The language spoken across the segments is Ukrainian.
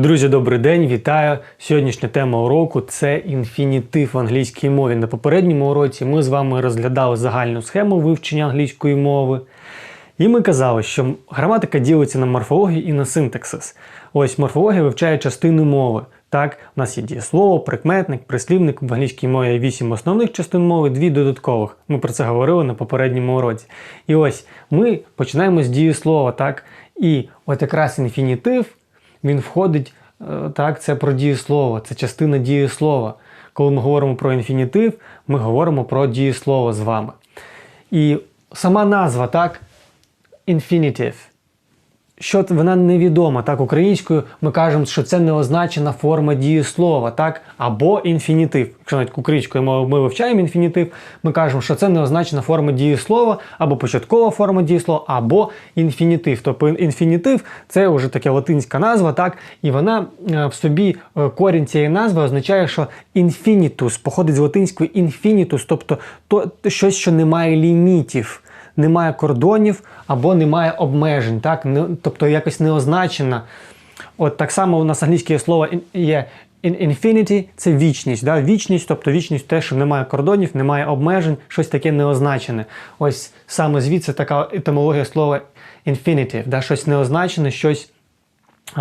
Друзі, добрий день, вітаю! Сьогоднішня тема уроку це інфінітив в англійській мові. На попередньому уроці ми з вами розглядали загальну схему вивчення англійської мови. І ми казали, що граматика ділиться на морфологію і на синтаксис. Ось морфологія вивчає частини мови. Так, у нас є дієслово, прикметник, прислівник. В англійській мові є 8 основних частин мови, 2 додаткових. Ми про це говорили на попередньому уроці. І ось ми починаємо з дієслова, так? І от якраз інфінітив він входить, е, так, це про дієслово, це частина дієслова. Коли ми говоримо про інфінітив, ми говоримо про дієслово з вами. І сама назва, так, infinitive, що вона невідома. Так, українською ми кажемо, що це неозначена форма дієслова, так, або інфінітив. Якщо навіть українською ми вивчаємо інфінітив, ми кажемо, що це неозначена форма дієслова, або початкова форма дієслова, або інфінітив. Тобто інфінітив це вже таке латинська назва, так, і вона е, в собі е, корінь цієї назви означає, що інфінітус походить з латинської інфінітус, тобто то, щось, що не має лімітів немає кордонів або немає обмежень, так? Тобто якось не означена. От так само у нас англійське слово є infinity – це вічність. Да? Вічність, тобто вічність те, що немає кордонів, немає обмежень, щось таке неозначене. Ось саме звідси така етимологія слова infinitive, да? щось неозначене, щось.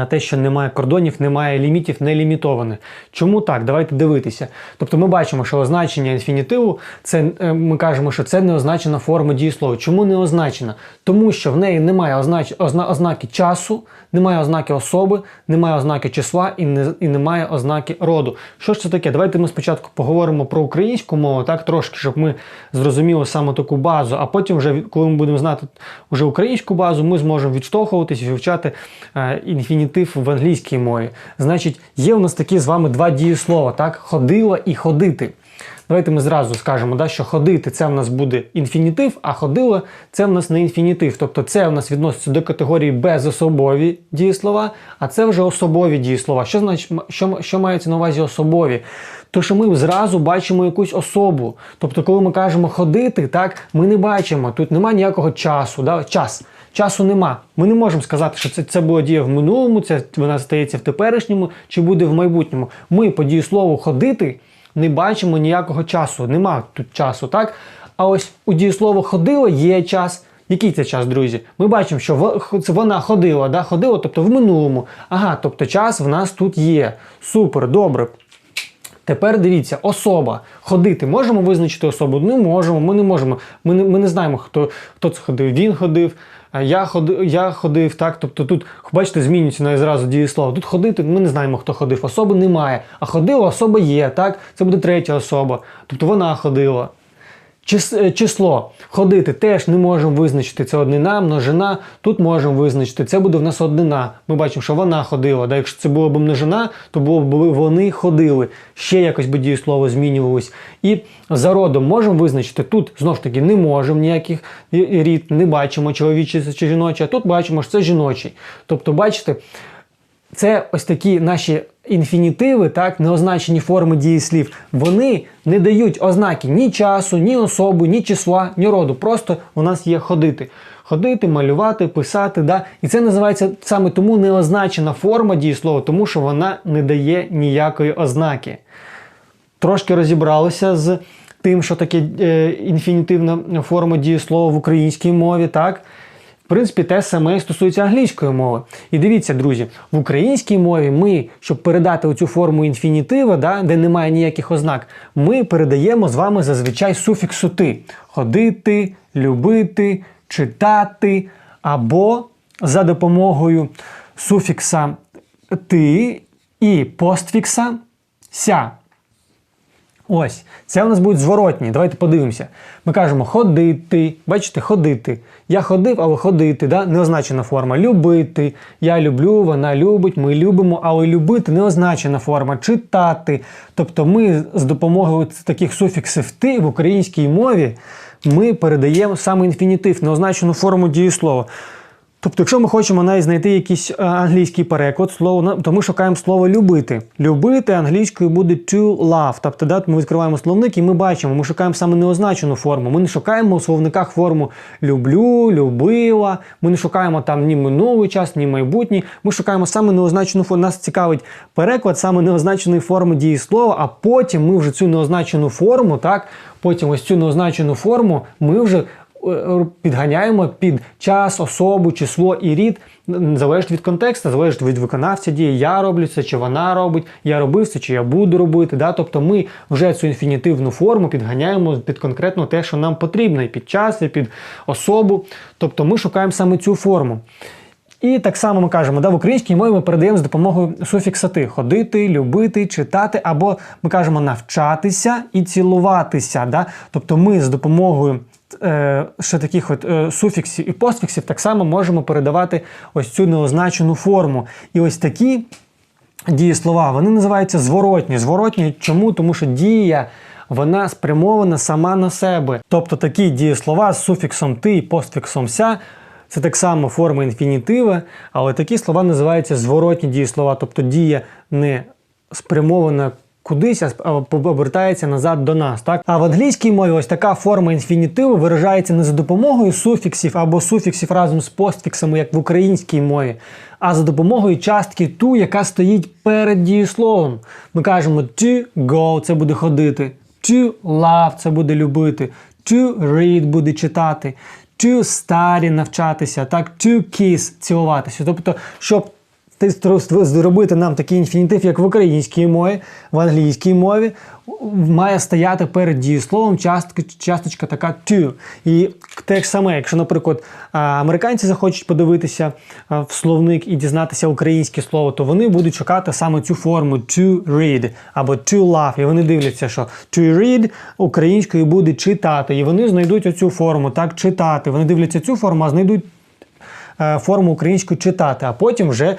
Те, що немає кордонів, немає лімітів, не лімітоване. Чому так? Давайте дивитися. Тобто ми бачимо, що означення інфінітиву, це е, ми кажемо, що це неозначена форма дієслова. Чому не означена? Тому що в неї немає означ... озна... ознаки часу, немає ознаки особи, немає ознаки числа і, не... і немає ознаки роду. Що ж це таке? Давайте ми спочатку поговоримо про українську мову, так трошки, щоб ми зрозуміли саме таку базу, а потім, вже, коли ми будемо знати вже українську базу, ми зможемо відштовхуватись і вивчати е, інфінітив в англійській мові. Значить, є у нас такі з вами два дієслова, так? Ходила і ходити. Давайте ми зразу скажемо, да, що ходити це в нас буде інфінітив, а ходила це в нас не інфінітив. Тобто це в нас відноситься до категорії безособові дієслова, а це вже особові дієслова. Що значить, що, що мається на увазі особові? То, що ми зразу бачимо якусь особу. Тобто, коли ми кажемо ходити, так, ми не бачимо, тут немає ніякого часу. Да? Час. Часу нема. Ми не можемо сказати, що це, це було дія в минулому, це вона стається в теперішньому чи буде в майбутньому. Ми по дієслову ходити не бачимо ніякого часу. Нема тут часу, так? А ось у дієслово ходило є час. Який це час, друзі? Ми бачимо, що вона ходила, да? ходила, тобто в минулому. Ага, тобто час в нас тут є. Супер, добре. Тепер дивіться, особа. Ходити можемо визначити особу? Не можемо, ми не можемо. Ми не, ми не знаємо, хто, хто це ходив. Він ходив, я ходив, я ходив, так. Тобто тут, бачите, змінюється навіть зразу дієслово. Тут ходити, ми не знаємо, хто ходив. Особи немає. А ходила особа є, так? Це буде третя особа. Тобто вона ходила. Е, Число ходити теж не можемо визначити. Це однина, множина. Тут можемо визначити. Це буде в нас однина. Ми бачимо, що вона ходила. Да? Якщо це було б множина, то було б вони ходили. Ще якось би дієслово змінювалось. І за родом можемо визначити. Тут знову ж таки не можемо ніяких і рід, не бачимо чоловічий чи жіночий, а тут бачимо, що це жіночий. Тобто, бачите, це ось такі наші інфінітиви, так, неозначені форми дієслів, вони не дають ознаки ні часу, ні особи, ні числа, ні роду. Просто у нас є ходити. Ходити, малювати, писати. Да? І це називається саме тому неозначена форма дієслова, тому що вона не дає ніякої ознаки. Трошки розібралися з тим, що таке е, інфінітивна форма дієслова в українській мові, так? В принципі, те саме стосується англійської мови. І дивіться, друзі, в українській мові ми, щоб передати оцю форму інфінітива, да, де немає ніяких ознак, ми передаємо з вами зазвичай суфіксу ти. Ходити, любити, читати, або за допомогою суфікса ти і постфікса ся. Ось, це у нас будуть зворотні. Давайте подивимося. Ми кажемо ходити. Бачите, ходити. Я ходив, але ходити, да? неозначена форма. Любити. Я люблю, вона любить, ми любимо, але любити неозначена форма. Читати. Тобто ми з допомогою таких суфіксів ти в українській мові ми передаємо саме інфінітив, неозначену форму дієслова. Тобто, якщо ми хочемо навіть знайти якийсь е, англійський переклад слово, то ми шукаємо слово любити. Любити англійською буде to love. Тобто, да, ми відкриваємо словник і ми бачимо, ми шукаємо саме неозначену форму. Ми не шукаємо у словниках форму люблю, любила. Ми не шукаємо там ні минулий час, ні майбутній. Ми шукаємо саме неозначену форму. Нас цікавить переклад саме неозначеної форми дієслова, а потім ми вже цю неозначену форму, так, потім ось цю неозначену форму ми вже підганяємо під час, особу, число і рід. Залежить від контексту, залежить від виконавця дії. Я роблю це, чи вона робить, я робив це, чи я буду робити. Да? Тобто ми вже цю інфінітивну форму підганяємо під конкретно те, що нам потрібно, і під час, і під особу. Тобто ми шукаємо саме цю форму. І так само ми кажемо, да, в українській мові ми передаємо з допомогою суфікса ти ходити, любити, читати, або ми кажемо навчатися і цілуватися. Да? Тобто ми з допомогою е, ще таких от е, суфіксів і постфіксів так само можемо передавати ось цю неозначену форму. І ось такі дієслова, вони називаються зворотні. Зворотні чому? Тому що дія. Вона спрямована сама на себе. Тобто такі дієслова з суфіксом ти і постфіксом ся це так само форма інфінітива, але такі слова називаються зворотні дієслова, тобто дія не спрямована кудись, обертається назад до нас. Так? А в англійській мові ось така форма інфінітиву виражається не за допомогою суфіксів або суфіксів разом з постфіксами, як в українській мові, а за допомогою частки ту, яка стоїть перед дієсловом. Ми кажемо to go це буде ходити, to love це буде любити, to read буде читати, to study навчатися, так, to kiss цілуватися. Тобто, щоб ти зробити нам такий інфінітив, як в українській мові, в англійській мові, має стояти перед дієсловом частка, часточка така to. І те ж саме, якщо, наприклад, американці захочуть подивитися в словник і дізнатися українське слово, то вони будуть шукати саме цю форму to read або to love. І вони дивляться, що to read українською буде читати. І вони знайдуть оцю форму, так, читати. Вони дивляться цю форму, а знайдуть форму українську читати, а потім вже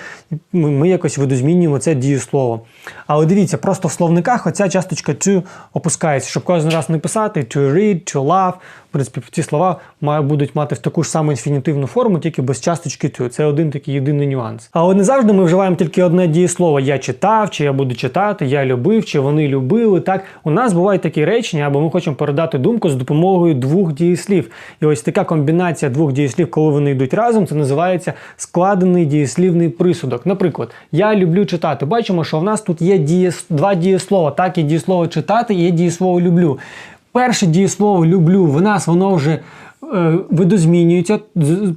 ми ми якось видозмінюємо це дієслово. Але дивіться, просто в словниках оця часточка to опускається, щоб кожен раз не писати to read, to love. В принципі, ці слова будуть мати таку ж саму інфінітивну форму, тільки без часточки to. Це один такий єдиний нюанс. Але не завжди ми вживаємо тільки одне дієслово. Я читав, чи я буду читати, я любив, чи вони любили. Так, у нас бувають такі речення, або ми хочемо передати думку з допомогою двох дієслів. І ось така комбінація двох дієслів, коли вони йдуть разом, це називається складений дієслівний присудок. Наприклад, я люблю читати. Бачимо, що в нас тут є дієс... два дієслова. Так, є дієслово читати, і є дієслово люблю. Перше дієслово люблю в нас воно вже е, видозмінюється,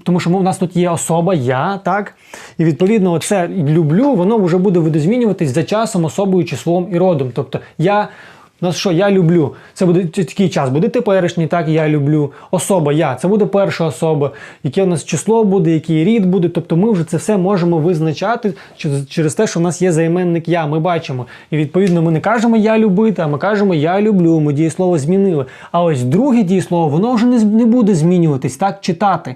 тому що в нас тут є особа я, так? І відповідно, це люблю, воно вже буде видозмінюватись за часом, особою, числом і родом. Тобто я. Нас що я люблю? Це буде такий час, буде теперішній, так я люблю. Особа я, це буде перша особа, яке у нас число буде, який рід буде. Тобто ми вже це все можемо визначати через те, що в нас є займенник я. Ми бачимо. І відповідно ми не кажемо я любити, а ми кажемо я люблю. Ми дієслово змінили. А ось друге дієслово, воно вже не буде змінюватись, так читати.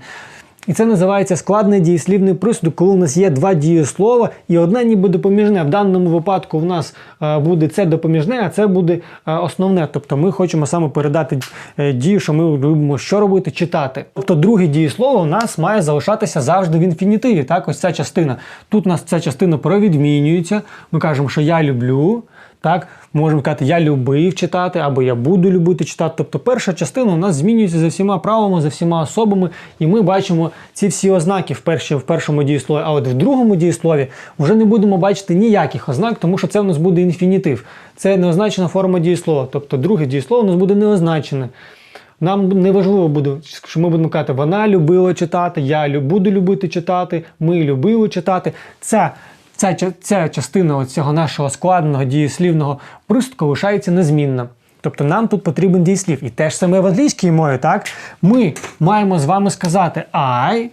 І це називається складний дієслівний присудок, коли у нас є два дієслова і одне ніби допоміжне. В даному випадку в нас е, буде це допоміжне, а це буде е, основне. Тобто ми хочемо саме передати е, дію, що ми любимо що робити, читати. Тобто друге дієслово у нас має залишатися завжди в інфінітиві. Так, ось ця частина. Тут у нас ця частина провідмінюється. Ми кажемо, що я люблю. Так, можемо казати, я любив читати або я буду любити читати. Тобто перша частина у нас змінюється за всіма правилами, за всіма особами, і ми бачимо ці всі ознаки в, перші, в першому дієслові. А от в другому дієслові вже не будемо бачити ніяких ознак, тому що це у нас буде інфінітив. Це неозначена форма дієслова. Тобто друге дієслово у нас буде неозначене. Нам не важливо буде, що ми будемо казати, вона любила читати, я буду любити читати, ми любили читати. Ця, ця, ця частина цього нашого складеного дієслівного приступку лишається незмінна. Тобто нам тут потрібен дієслів. І те ж саме в англійській мові, так? Ми маємо з вами сказати I,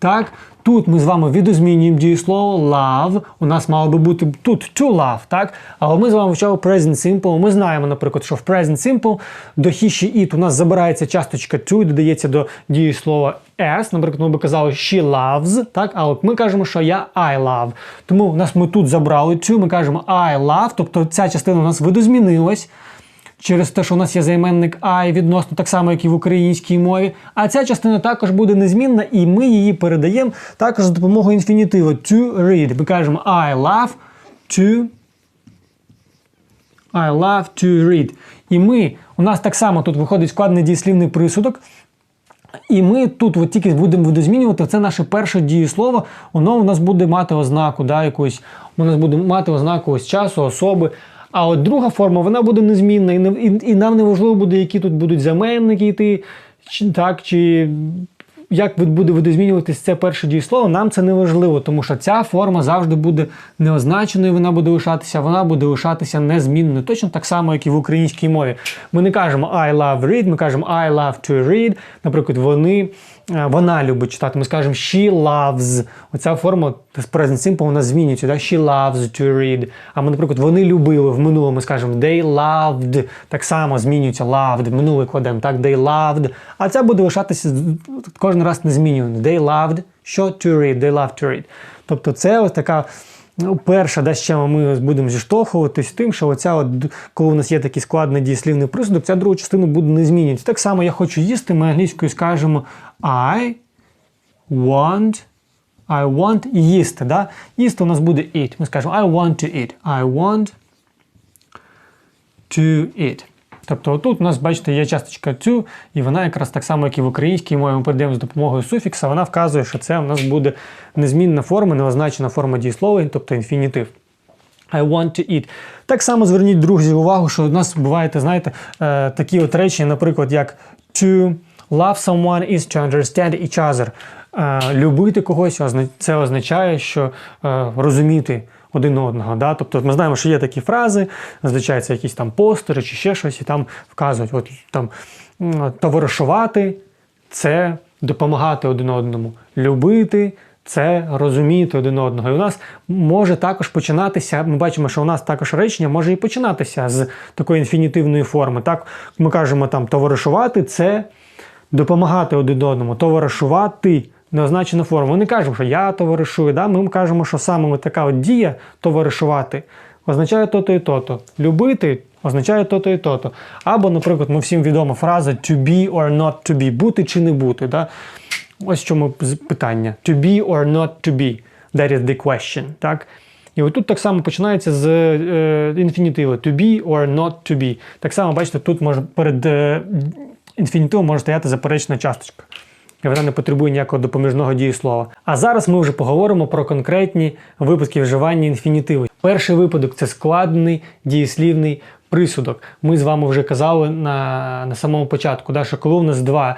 так? Тут ми з вами відозмінюємо дієслово love. У нас мало би бути тут to love, так? Але ми з вами вивчали present simple. Ми знаємо, наприклад, що в present simple до he, she, it у нас забирається часточка to і додається до дієслова s. Наприклад, ми би казали she loves, так? А от ми кажемо, що я I love. Тому у нас ми тут забрали to, ми кажемо I love, тобто ця частина у нас видозмінилась. Через те, що у нас є займенник I відносно так само, як і в українській мові. А ця частина також буде незмінна, і ми її передаємо також за допомогою інфінітиву to read. Ми кажемо I love to I love to read. І ми, у нас так само тут виходить складний дієслівний присудок. І ми тут от тільки будемо видозмінювати, це наше перше дієслово, воно у нас буде мати ознаку, да, якусь, у нас буде мати ознаку ось часу, особи. А от друга форма, вона буде незмінна, і, не, і, і нам не важливо буде, які тут будуть заменники йти, чи, так, чи як від- буде видозмінюватись це перше дієслово, нам це не важливо, тому що ця форма завжди буде неозначеною, вона буде лишатися, вона буде лишатися незмінною. Точно так само, як і в українській мові. Ми не кажемо I love read, ми кажемо I love to read. Наприклад, вони, вона любить читати. Ми скажемо she loves. Оця форма з present simple вона змінюється. Да? She loves to read. А ми, наприклад, вони любили в минулому ми скажемо they loved. Так само змінюється loved. Минулий кладемо, так, they loved. А ця буде лишатися кожен раз незмінювано. They loved. Що to read? They love to read. Тобто це ось така. Ну, перша, з ще ми будемо зіштовхуватись тим, що оця, от, коли у нас є такий складний дієслівний присудок, ця друга частина буде не змінюватися. Так само я хочу їсти, ми англійською скажемо I want, I want їсти. Да? Їсти у нас буде eat. Ми скажемо I want to eat. I want to eat. Тобто тут у нас, бачите, є часточка to, і вона якраз так само, як і в українській мові, ми передаємо з допомогою суфікса, вона вказує, що це у нас буде незмінна форма, неозначена форма дієслова, тобто інфінітив. I want to eat. Так само зверніть, друзі, увагу, що у нас буваєте, знаєте, е, такі от речі, наприклад, як to love someone is to understand each other. Е, любити когось це означає, що е, розуміти один одного. Да? Тобто ми знаємо, що є такі фрази, зазвичай це якісь там постери чи ще щось, і там вказують, от там товаришувати це допомагати один одному, любити це розуміти один одного. І у нас може також починатися. Ми бачимо, що у нас також речення може і починатися з такої інфінітивної форми. Так, ми кажемо там товаришувати це допомагати один одному, товаришувати. Неозначена форма. Ми не кажемо, що я товаришую. Да? Ми кажемо, що саме така от дія товаришувати означає то-то і то-то. Любити означає то-то і то-то. Або, наприклад, ми всім відома фраза to be or not to be, бути чи не бути. Да? Ось чому питання. To be or not to be. That is the question. Так? І отут так само починається з е, інфінітиву to be or not to be. Так само, бачите, тут може перед е, інфінітивом може стояти заперечна часточка. Вона не потребує ніякого допоміжного дієслова. А зараз ми вже поговоримо про конкретні випадки вживання інфінітиву. Перший випадок це складний дієслівний присудок. Ми з вами вже казали на, на самому початку, да, що коли у нас два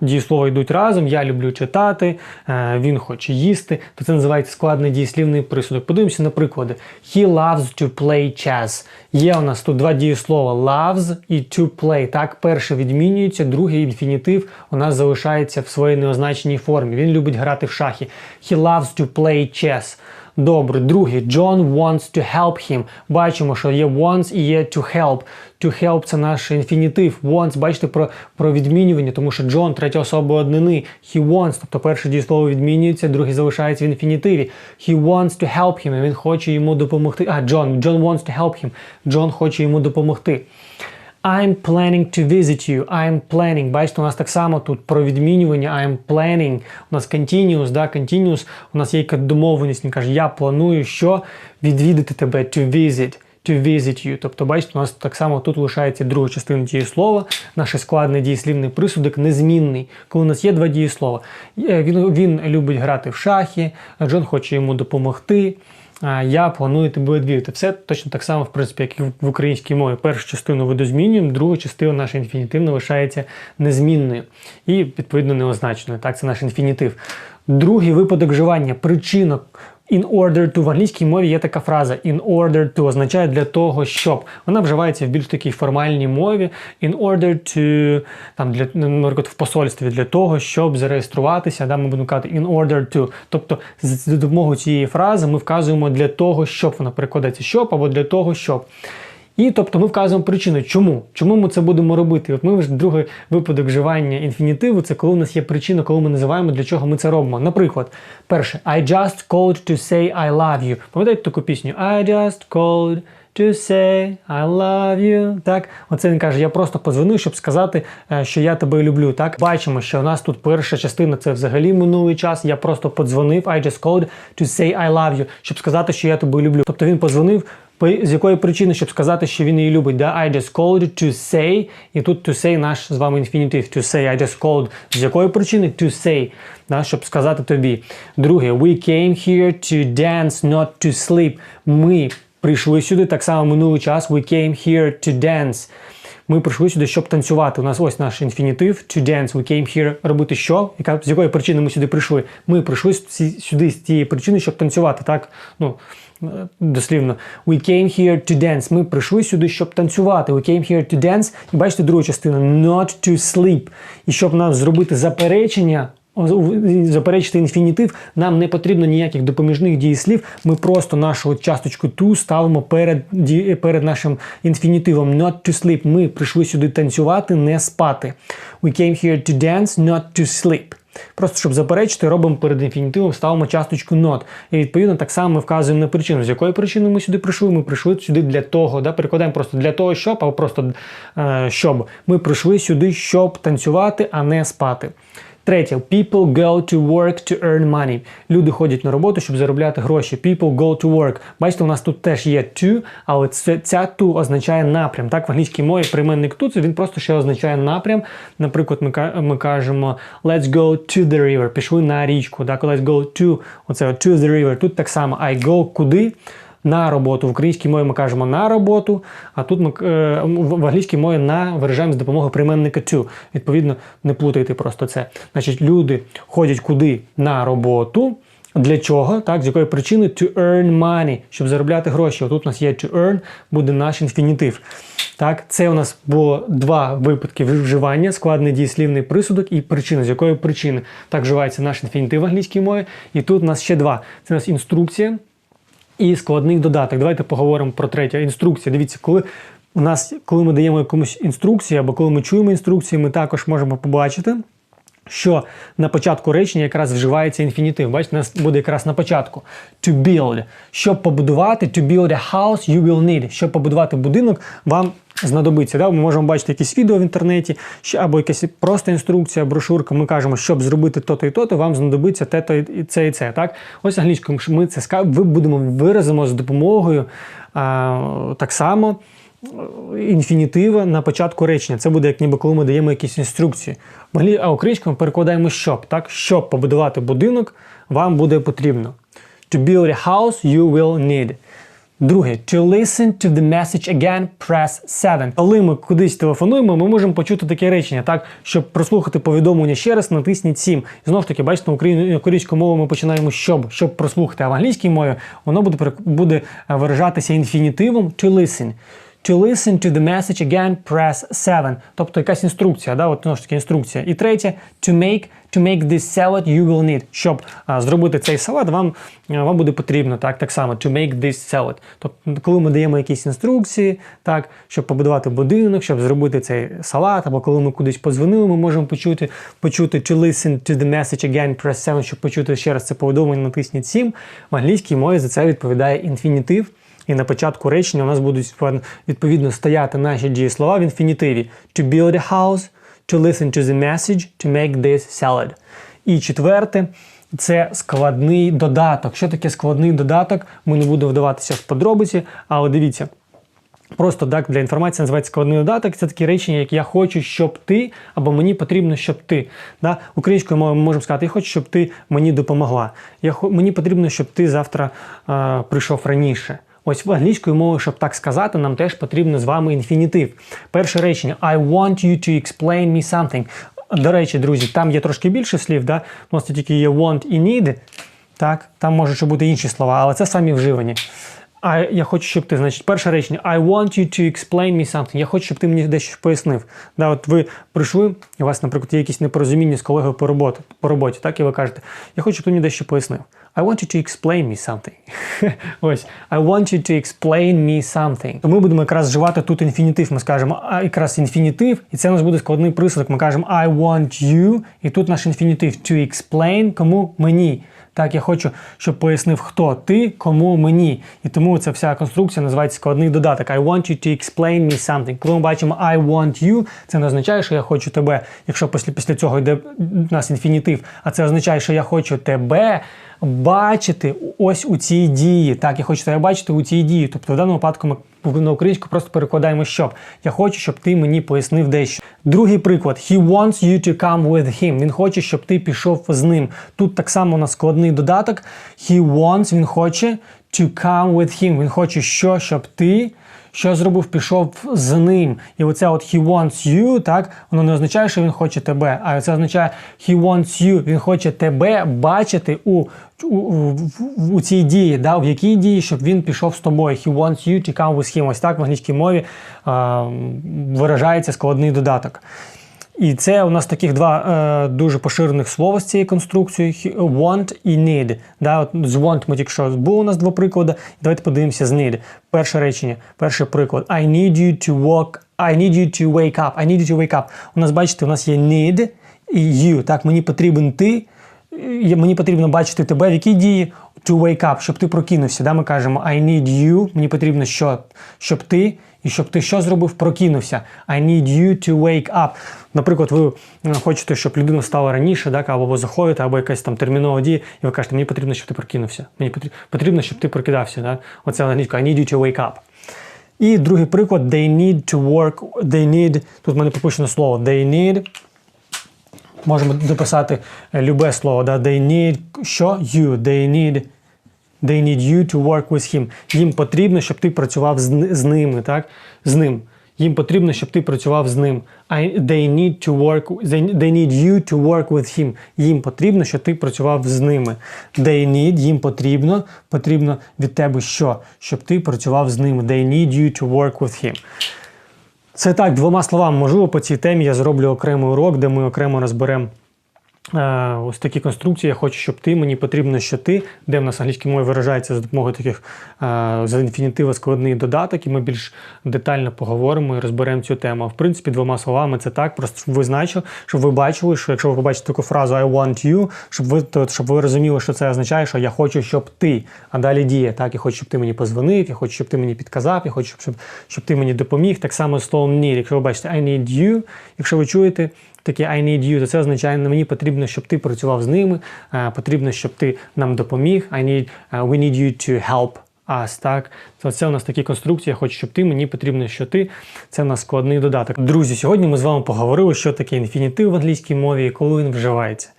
дієслова йдуть разом, я люблю читати, е, він хоче їсти, то це називається складний дієслівний присудок. Подивимося на приклади. He loves to play chess. Є у нас тут два дієслова loves і to play. Так, перше відмінюється, другий інфінітив у нас залишається в своїй неозначеній формі. Він любить грати в шахи. He loves to play chess. Добре, другий. John wants to help him. Бачимо, що є wants і є to help. To help це наш інфінітив. Wants, бачите, про, про відмінювання, тому що John третя особа однини. He wants, тобто перше дієслово відмінюється, другий залишається в інфінітиві. He wants to help him. і Він хоче йому допомогти. А, John. John wants to help him. John хоче йому допомогти. I'm planning to visit you. I'm planning. Бачите, у нас так само тут про відмінювання. I'm planning. У нас continuous, да, continuous. У нас є яка домовленість. Він каже, я планую, що відвідати тебе to visit. To visit you. Тобто, бачите, у нас так само тут лишається друга частина дієслова. Наш складний дієслівний присудок незмінний. Коли у нас є два дієслова. Є- Він, він любить грати в шахи, Джон хоче йому допомогти. Я планую тебе відвідати. Все точно так само, в принципі, як і в українській мові. Першу частину видозмінюємо, другу частину наша інфінітивна лишається незмінною і, відповідно, неозначеною. Так, це наш інфінітив. Другий випадок вживання причинок. In order to в англійській мові є така фраза in order to означає для того, щоб. Вона вживається в більш такій формальній мові. In order to, там, для, наприклад, в посольстві для того, щоб зареєструватися, да, ми будемо казати in order to. Тобто, за допомогою цієї фрази ми вказуємо для того, щоб вона перекладається щоб або для того, щоб. І тобто ми вказуємо причину. Чому? Чому ми це будемо робити? От ми вже другий випадок вживання інфінітиву це коли у нас є причина, коли ми називаємо, для чого ми це робимо. Наприклад, перше, I just called to say I love you. Пам'ятаєте таку пісню? I just called to say I love you. Так, оце він каже, я просто подзвонив, щоб сказати, е, що я тебе люблю. Так, бачимо, що у нас тут перша частина це взагалі минулий час. Я просто подзвонив, I just called to say I love you, щоб сказати, що я тебе люблю. Тобто він подзвонив. По- З якої причини, щоб сказати, що він її любить, да? I just called to say, і тут to say наш з вами інфінітив. To say, I just called. З якої причини? To say, да? щоб сказати тобі. Друге, we came here to dance, not to sleep. Ми прийшли сюди, так само минулий час, we came here to dance. Ми прийшли сюди, щоб танцювати. У нас ось наш інфінітив to dance. We came here робити що? Яка, з якої причини ми сюди прийшли? Ми прийшли сюди з тієї причини, щоб танцювати. Так? Ну, е, дослівно. We came here to dance. Ми прийшли сюди, щоб танцювати. We came here to dance. І бачите другу частину not to sleep. І щоб нам зробити заперечення, заперечити інфінітив, нам не потрібно ніяких допоміжних дієслів. Ми просто нашу часточку to ставимо перед, перед нашим інфінітивом not to sleep. Ми прийшли сюди танцювати, не спати. We came here to dance, not to sleep. Просто щоб заперечити, робимо перед інфінітивом, ставимо часточку not. І відповідно так само ми вказуємо на причину. З якої причини ми сюди прийшли? Ми прийшли сюди для того. Да? Перекладаємо просто для того, щоб, або просто е, щоб. Ми прийшли сюди, щоб танцювати, а не спати. Третє, people go to work to earn money. Люди ходять на роботу, щоб заробляти гроші. People go to work. Бачите, у нас тут теж є to, але це, ця to означає напрям. Так, в англійській мові прийменник to, це він просто ще означає напрям. Наприклад, ми, ми кажемо let's go to the river. Пішли на річку. Так, let's go to, оце to the river. Тут так само I go куди? На роботу. В українській мові ми кажемо на роботу, а тут ми е, в англійській мові на виражаємо з допомогою прийменника to. Відповідно, не плутайте просто це. Значить, люди ходять куди на роботу. Для чого? Так, з якої причини? To earn money, щоб заробляти гроші. Отут у нас є to earn, буде наш інфінітив. Так, це у нас було два випадки вживання, складний дієслівний присудок і причина. З якої причини так вживається наш інфінітив в англійській мові. І тут у нас ще два. Це у нас інструкція і складний додаток. Давайте поговоримо про третє. Інструкція. Дивіться, коли у нас, коли ми даємо якомусь інструкцію, або коли ми чуємо інструкції, ми також можемо побачити. Що на початку речення якраз вживається інфінітив. Бачите, у нас буде якраз на початку. To build. Щоб побудувати, to build a house you will need. Щоб побудувати будинок, вам знадобиться. Да? Ми можемо бачити якісь відео в інтернеті, або якась просто інструкція, брошурка. Ми кажемо, щоб зробити то-то і то-то, вам знадобиться те-то і це і це. Так? Ось англійською ми це ска- ви будемо виразимо з допомогою а, так само інфінітива на початку речення. Це буде як ніби коли ми даємо якісь інструкції. В англі- А українською ми перекладаємо щоб. Так? Щоб побудувати будинок, вам буде потрібно. To build a house you will need. Друге, to listen to the message again, press 7. Коли ми кудись телефонуємо, ми можемо почути таке речення, так, щоб прослухати повідомлення ще раз, натисніть 7. І знову ж таки, бачите, україн- українською мовою ми починаємо щоб, щоб прослухати, а в англійській мові воно буде, буде е, виражатися інфінітивом to listen. To listen to the message again, press 7. Тобто якась інструкція, да? От, знову ж таки, інструкція. І третє, to make, to make this salad you will need. Щоб а, зробити цей салат, вам, а, вам буде потрібно так, так само, to make this salad. Тобто, коли ми даємо якісь інструкції, так, щоб побудувати будинок, щоб зробити цей салат, або коли ми кудись подзвонили, ми можемо почути, почути to listen to the message again, press 7, щоб почути ще раз це повідомлення, натисніть 7. В англійській мові за це відповідає інфінітив. І на початку речення у нас будуть відповідно стояти наші дієслова в інфінітиві. To build a house, to listen to the message, to make this salad. І четверте це складний додаток. Що таке складний додаток? Ми не будемо вдаватися в подробиці, але дивіться. Просто так для інформації називається складний додаток. Це такі речення, як я хочу, щоб ти, або мені потрібно, щоб ти. Да? Українською мовою ми можемо сказати, я хочу, щоб ти мені допомогла. Я, мені потрібно, щоб ти завтра е, прийшов раніше. Ось в англійською мовою, щоб так сказати, нам теж потрібно з вами інфінітив. Перше речення I want you to explain me something. До речі, друзі, там є трошки більше слів, да? нас тільки є want і need. Так, там можуть бути інші слова, але це самі вживані. I, я хочу, щоб ти, значить, перше речення I want you to explain me something. Я хочу, щоб ти мені дещо пояснив. Да, от ви прийшли, і у вас, наприклад, є якісь непорозуміння з колегою по роботі, по роботі, так, і ви кажете, я хочу, щоб ти мені дещо пояснив. I want you to explain me something. Ось, I want you to explain me something. То ми будемо якраз вживати тут інфінітив. Ми скажемо а, якраз інфінітив, і це у нас буде складний присудок. Ми кажемо I want you, і тут наш інфінітив to explain, кому мені. Так, я хочу, щоб пояснив, хто ти, кому мені. І тому ця вся конструкція називається складний додаток. I want you to explain me something. Коли ми бачимо I want you, це не означає, що я хочу тебе, якщо після, після цього йде у нас інфінітив, а це означає, що я хочу тебе бачити ось у цій дії. Так, я хочу тебе бачити у цій дії. Тобто в даному випадку ми на українську просто перекладаємо щоб. Я хочу, щоб ти мені пояснив дещо. Другий приклад. He wants you to come with him. Він хоче, щоб ти пішов з ним. Тут так само у нас складний додаток. He wants, він хоче to come with him. Він хоче що, щоб ти. Що зробив, пішов з ним. І оце от he wants you, так, воно не означає, що він хоче тебе, а це означає he wants you, він хоче тебе бачити у, у, у, у цій дії, да, в якій дії, щоб він пішов з тобою. He wants you to come with him. Ось так в англійській мові а, виражається складний додаток. І це у нас таких два е, дуже поширених слова з цієї конструкції: want і need. Да, от з want ми тільки що було у нас два приклади. Давайте подивимося з need. Перше речення, перший приклад. I need you to walk, I need you to wake up. I need you to wake up. У нас, бачите, у нас є need і you. Так, мені потрібен ти. Мені потрібно бачити тебе, в якій дії to wake up, щоб ти прокинувся. Да? Ми кажемо I need you, мені потрібно, що, щоб ти, і щоб ти що зробив, прокинувся. I need you to wake up. Наприклад, ви е, хочете, щоб людина встала раніше, так, або заходите, або якась там термінова дія, і ви кажете, мені потрібно, щоб ти прокинувся. Мені потрібно, щоб ти прокидався. Так? Оце англійською I need you to wake up. І другий приклад they need to work, they need, тут в мене пропущено слово, they need Можемо дописати любе слово. Да? They need що? You. They need they need you to work with him. Їм потрібно, щоб ти працював з, з ними. так? З ним. Їм потрібно, щоб ти працював з ним. I, they need to work, they, they need you to work with him. Їм потрібно, щоб ти працював з ними. They need, їм потрібно, потрібно від тебе що? Щоб ти працював з ними. They need you to work with him. Це так, двома словами, можливо, по цій темі я зроблю окремий урок, де ми окремо розберемо ось такі конструкції. Я хочу, щоб ти, мені потрібно, що ти, де в нас англійській мові виражається за допомогою таких е, за інфінітива складний додаток, і ми більш детально поговоримо і розберемо цю тему. В принципі, двома словами це так, просто щоб ви значили, щоб ви бачили, що якщо ви побачите таку фразу I want you, щоб ви то, щоб ви розуміли, що це означає, що я хочу, щоб ти, а далі діє. Так, я хочу, щоб ти мені позвонив, я хочу, щоб ти мені підказав, я хочу, щоб, щоб ти мені допоміг. Так само словом need. Якщо ви бачите I need you, якщо ви чуєте таке I need you, то це означає, що мені потрібно, щоб ти працював з ними, е, потрібно, щоб ти нам допоміг. I need, е, we need you to help us, так? То це у нас такі конструкції, я хочу, щоб ти, мені потрібно, що ти. Це у нас складний додаток. Друзі, сьогодні ми з вами поговорили, що таке інфінітив в англійській мові і коли він вживається.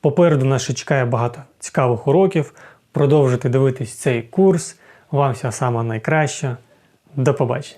Попереду нас ще чекає багато цікавих уроків. Продовжуйте дивитись цей курс. Вам всього самого найкращого. До побачення.